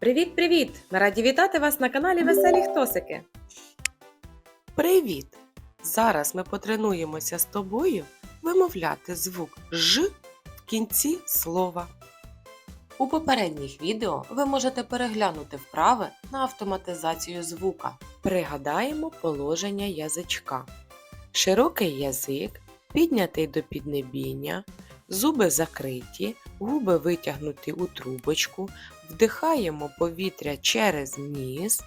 Привіт-привіт! Ми раді вітати вас на каналі Веселі Хтосики. Привіт! Зараз ми потренуємося з тобою вимовляти звук Ж в кінці слова. У попередніх відео ви можете переглянути вправи на автоматизацію звука. Пригадаємо положення язичка. Широкий язик, піднятий до піднебіння, зуби закриті, губи витягнуті у трубочку, вдихаємо повітря через ніс,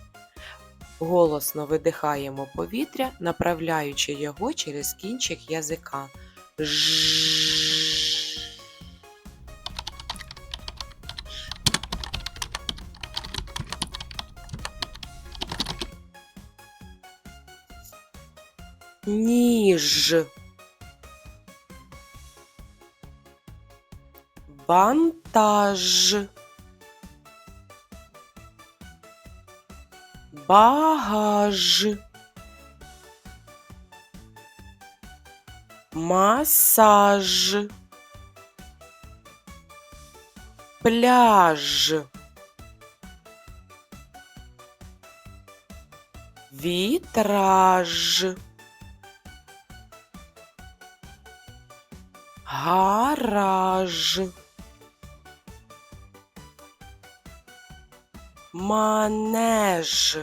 голосно видихаємо повітря, направляючи його через кінчик язика. Ніж. Вантаж. Багаж. Масаж. Пляж. Вітраж. Гараж. Манеж.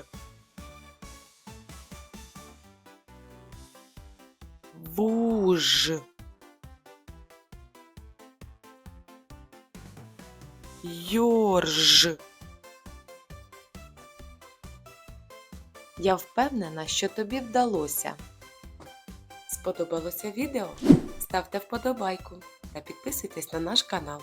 Вуж. Йорж. Я впевнена, що тобі вдалося. Сподобалося відео? Ставте вподобайку та підписуйтесь на наш канал.